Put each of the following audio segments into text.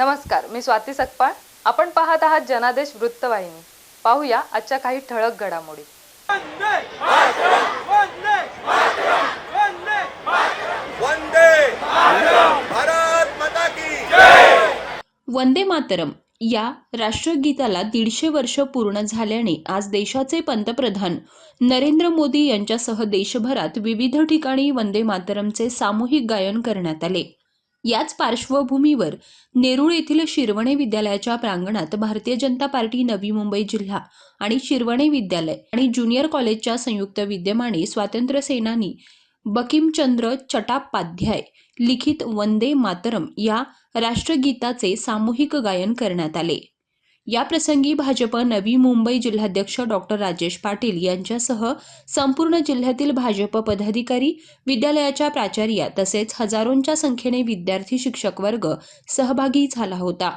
नमस्कार मी स्वाती सकपाळ. आपण पाहत आहात जनादेश वृत्तवाहिनी. पाहूया आजच्या काही ठळक घडामोडी. वंदे वंदे वंदे वंदे भारत माता की वंदे मातरम या राष्ट्रगीताला दीडशे वर्ष पूर्ण झाल्याने आज देशाचे पंतप्रधान नरेंद्र मोदी यांच्यासह देशभरात विविध ठिकाणी वंदे मातरमचे सामूहिक गायन करण्यात आले. याच पार्श्वभूमीवर नेरूळ येथील शिरवणे विद्यालयाच्या प्रांगणात भारतीय जनता पार्टी नवी मुंबई जिल्हा आणि शिरवणे विद्यालय आणि ज्युनियर कॉलेजच्या संयुक्त विद्यमाने स्वातंत्र्य सेनानी बकिमचंद्र चटापाध्याय लिखित वंदे मातरम या राष्ट्रगीताचे सामूहिक गायन करण्यात आले. याप्रसंगी भाजप नवी मुंबई जिल्हाध्यक्ष डॉक्टर राजेश पाटील यांच्यासह संपूर्ण जिल्ह्यातील भाजप पदाधिकारी विद्यालयाच्या प्राचार्या तसेच हजारोंच्या संख्येने विद्यार्थी शिक्षक वर्ग सहभागी झाला होता.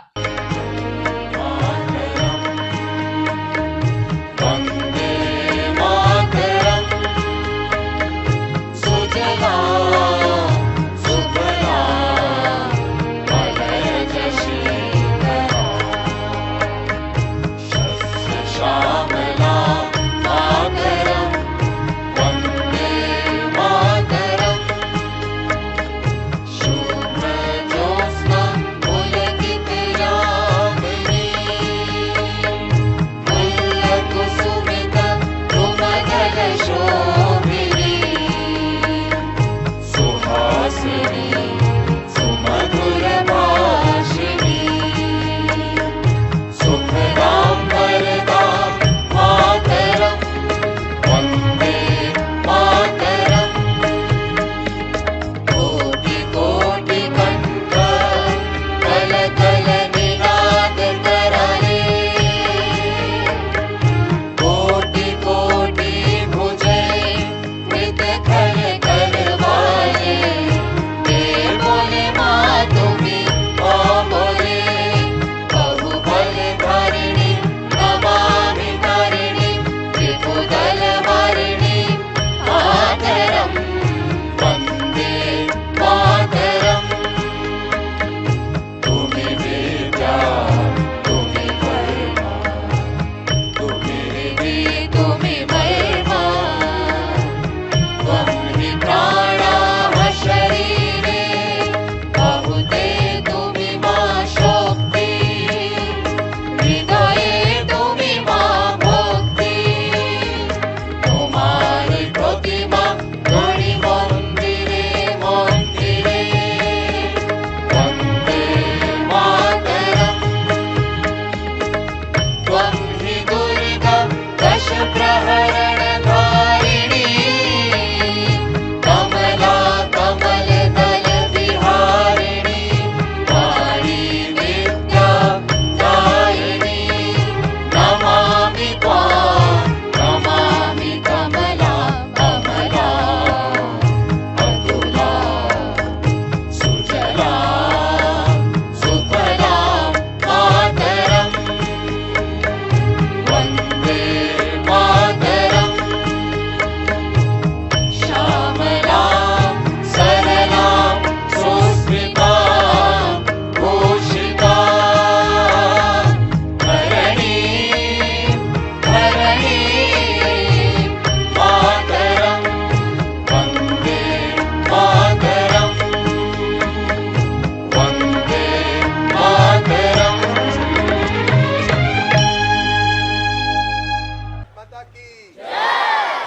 माता की।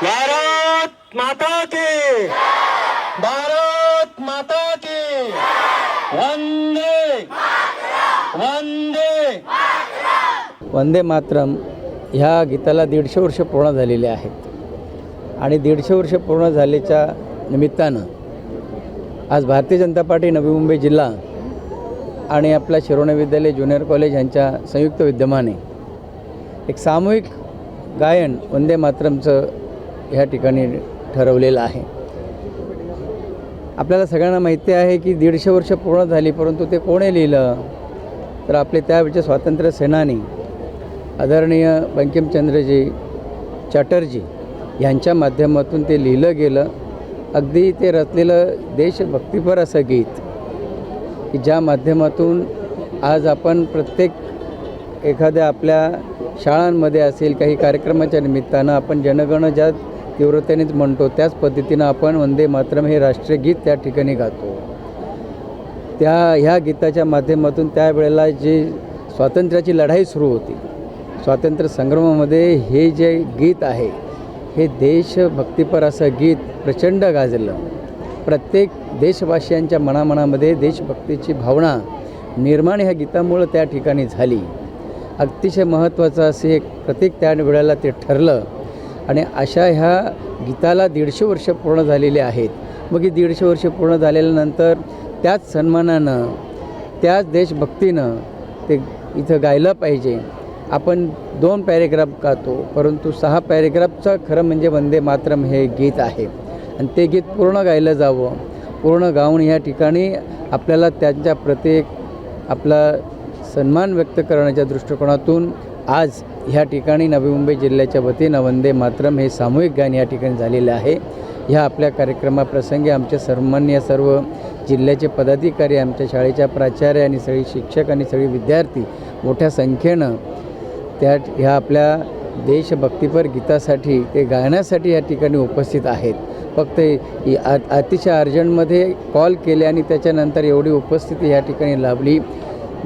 भारत माता की। भारत माता की। वंदे वंदे वंदे मातरम। ह्या गीताला दीडशे वर्ष पूर्ण झालेली आहेत. आणि दीडशे वर्ष पूर्ण झाल्याच्या निमित्तानं आज भारतीय जनता पार्टी नवी मुंबई जिल्हा आणि आपला शिरोणे विद्यालय ज्युनियर कॉलेज यांच्या संयुक्त विद्यमाने एक सामूहिक गायन वंदे मातरमचं ह्या ठिकाणी ठरवलेलं आहे. आपल्याला सगळ्यांना माहिती आहे की दीडशे वर्ष पूर्ण झाली परंतु ते कोणी लिहिलं? तर आपले त्यावेळचे स्वातंत्र्य सेनानी आदरणीय बंकिमचंद्रजी चॅटर्जी यांच्या माध्यमातून ते लिहिलं गेलं. अगदी ते रचलेलं देशभक्तीपर असं गीत की ज्या माध्यमातून आज आपण प्रत्येक एखाद्या आपल्या शाळांमध्ये असेल काही कार्यक्रमाच्या निमित्तानं आपण जनगण ज्या तीव्रतेनेच म्हणतो त्याच पद्धतीनं आपण वंदे मातरम हे राष्ट्रीय गीत त्या ठिकाणी गातो. त्या ह्या गीताच्या माध्यमातून त्यावेळेला जी स्वातंत्र्याची लढाई सुरू होती स्वातंत्र्य संग्रामामध्ये हे जे गीत आहे हे देशभक्तीपर असं गीत प्रचंड गाजलं. प्रत्येक देशवासियांच्या मनामनामध्ये देशभक्तीची भावना निर्माण ह्या गीतामुळं त्या ठिकाणी झाली. अतिशय महत्त्वाचं असे एक प्रत्येक त्या वेळेला ते ठरलं. आणि अशा ह्या गीताला दीडशे वर्ष पूर्ण झालेले आहेत. मग ही दीडशे वर्ष पूर्ण झालेल्यानंतर त्याच सन्मानानं त्याच देशभक्तीनं ते इथं गायलं पाहिजे. आपण दोन पॅरेग्राफ गातो परंतु सहा पॅरेग्राफचं खरं म्हणजे वंदे मातरम हे गीत आहे. आणि ते गीत पूर्ण गायलं जावं पूर्ण गाऊन या ठिकाणी आपल्याला त्यांच्या प्रत्येक आपला सन्मान व्यक्त करण्याच्या दृष्टिकोनातून आज ह्या ठिकाणी नवी मुंबई जिल्ह्याच्या वतीनं वंदे मातरम हे सामूहिक गायन या ठिकाणी झालेलं आहे. ह्या आपल्या कार्यक्रमाप्रसंगी आमच्या सन्मान्य सर्व जिल्ह्याचे पदाधिकारी आमच्या शाळेच्या प्राचार्य आणि सगळी शिक्षक आणि सगळी विद्यार्थी मोठ्या संख्येनं त्या ह्या आपल्या देशभक्तीपर गीतासाठी ते गाण्यासाठी या ठिकाणी उपस्थित आहेत. फक्त अतिशय अर्जंटमध्ये कॉल केले आणि त्याच्यानंतर एवढी उपस्थिती या ठिकाणी लाभली.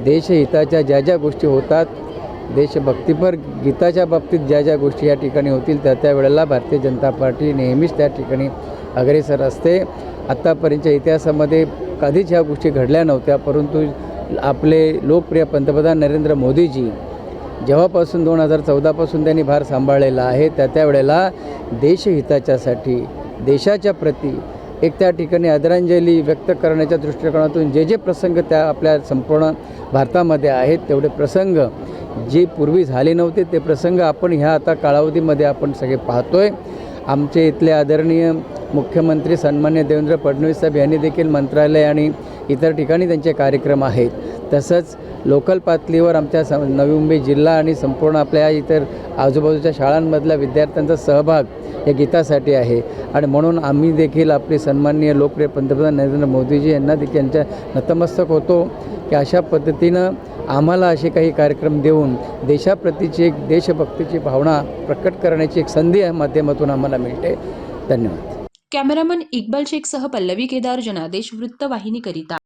देशहिताच्या ज्या ज्या गोष्टी होतात देशभक्तीपर गीताच्या बाबतीत ज्या ज्या गोष्टी या ठिकाणी होतील त्या त्या वेळेला भारतीय जनता पार्टी नेहमीच त्या ठिकाणी अग्रेसर असते. आत्तापर्यंतच्या इतिहासामध्ये कधीच ह्या गोष्टी घडल्या नव्हत्या परंतु आपले लोकप्रिय पंतप्रधान नरेंद्र मोदीजी जेव्हापासून दोन हजार चौदापासून त्यांनी भार सांभाळलेला आहे त्या त्यावेळेला देशहिताच्यासाठी देशाच्या प्रती एक त्या ठिकाणी आदरांजली व्यक्त करण्याच्या दृष्टिकोनातून जे जे प्रसंग त्या आपल्या संपूर्ण भारतामध्ये आहेत तेवढे प्रसंग जे पूर्वी झाले नव्हते ते प्रसंग आपण ह्या आता कालावधीमध्ये आपण सगळे पाहतोय. आमचे इथले आदरणीय मुख्यमंत्री सन्मान्य देवेंद्र फडणवीस साहेब यांनी देखील मंत्रालय आणि इतर ठिकाणी त्यांचे कार्यक्रम आहेत. तसंच लोकल पातळीवर आमच्या स नवी मुंबई जिल्हा आणि संपूर्ण आपल्या इतर आजूबाजूच्या शाळांमधल्या विद्यार्थ्यांचा सहभाग या गीतासाठी आहे. आणि म्हणून आम्ही देखील आपले सन्माननीय लोकप्रिय पंतप्रधान नरेंद्र मोदीजी यांना देखील यांच्या नतमस्तक होतो की अशा पद्धतीनं आम्हाला असे काही कार्यक्रम देऊन देशाप्रतीची एक देशभक्तीची भावना प्रकट करण्याची एक संधी या माध्यमातून आम्हाला मिळते. धन्यवाद. कॅमेरामन इक्बाल शेखसह पल्लवी केदार जनादेश वृत्तवाहिनीकरिता.